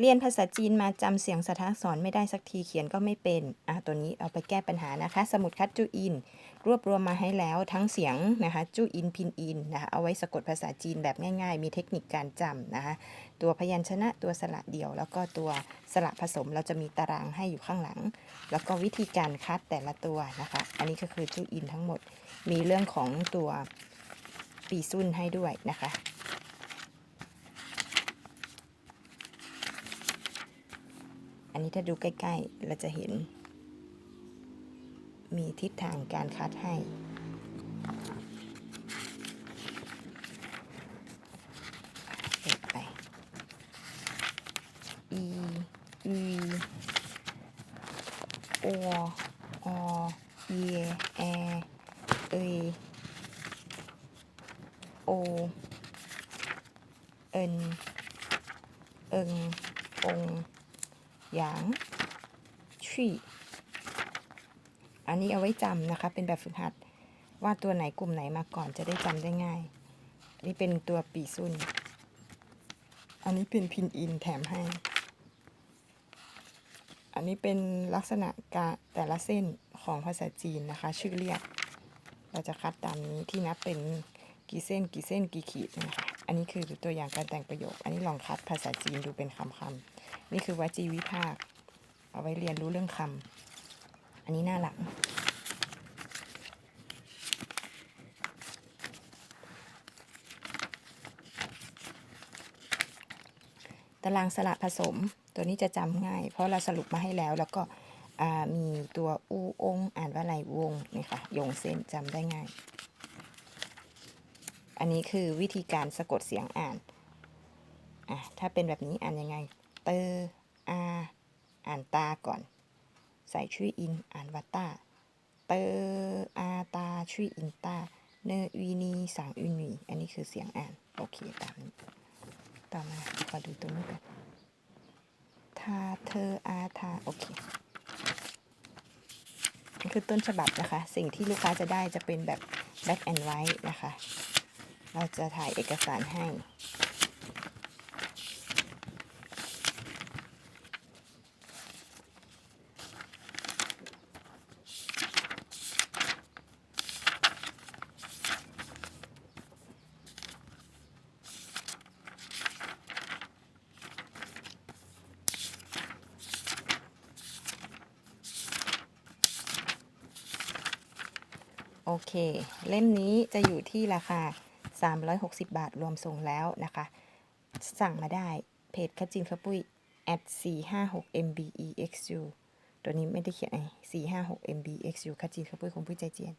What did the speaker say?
เรียนภาษาจีนมาจำเสียงสถานสอนไม่ได้สักทีเขียนก็ไม่เป็น อะตัวนี้เอาไปแก้ปัญหานะคะ สมุดคัดจูอิน รวบรวมมาให้แล้วทั้งเสียงนะคะจูอินพินอินนะคะเอาไว้สะกดภาษาจีนแบบง่ายๆ มีเทคนิคการจำนะคะตัวพยัญชนะตัวสระเดี่ยว แล้วก็ตัวสระผสมเราจะมีตารางให้อยู่ข้างหลัง แล้วก็วิธีการคัดแต่ละตัวนะคะ อันนี้ก็คือจูอินทั้งหมด มีเรื่องของตัวปีซุนให้ด้วยนะคะ อันนี้ถ้าดูใกล้ ๆ เราจะเห็น มีทิศทางการคัดให้ เปิดไป e e o o e e เอย o เอินเอิงอง หยางชี่อันนี้เอาไว้จำนะคะ เป็นแบบฝึกหัด ว่าตัวไหนกลุ่มไหนมาก่อนจะได้จำได้ง่ายนนี้เป็นตัวปีซุนอันนี้เป็นพินอินแถมให้ อันนี้เป็นลักษณะกาแต่ละเส้นของภาษาจีนนะคะ ชื่อเรียก เราจะคัดตามนี้ที่นับเป็นกี่เส้นกี่เส้นกี่ขีดนะคะ อันนี้คือตัวอย่างการแต่งประโยค อันนี้ลองคัดภาษาจีนดูเป็นคำคำๆนี่คือวจีวิภาค เอาไว้เรียนรู้เรื่องคำ อันนี้หน้าหลัง ตารางสระผสม ตัวนี้จะจำง่าย เพราะเราสรุปมาให้แล้วแล้วก็มีตัวอูอง อ่านว่าอะไรวงนี่ค่ะโยงเส้นจำได้ง่าย อันนี้คือวิธีการสะกดเสียงอ่านอะถ้าเป็นแบบนี้อ่านยังไง เตออาอ่านตาก่อน ใส่ชื่ออินอ่านว่าตาเตออาตาชื่ออินตาเนวีนีสังอุนีอันนี้คือเสียงอ่าน โอเคตามนี้ต่อมาขอดูตรงนี้กันทาเธออาทาโอเคนี่คือต้นฉบับนะคะ สิ่งที่ลูกค้าจะได้จะเป็นแบบ black and white นะคะ เราจะถ่ายเอกสารให้ โอเค เล่มนี้จะอยู่ที่ราคา 360 บาทรวมส่งแล้วนะคะ สั่งมาได้เพจคัจินข้าปุ้ย at 456 mbexu ตัวนี้ไม่ได้เขียนไอ456 mbexu คัจินข้าปุ้ยคงปุ้ยใจเจียน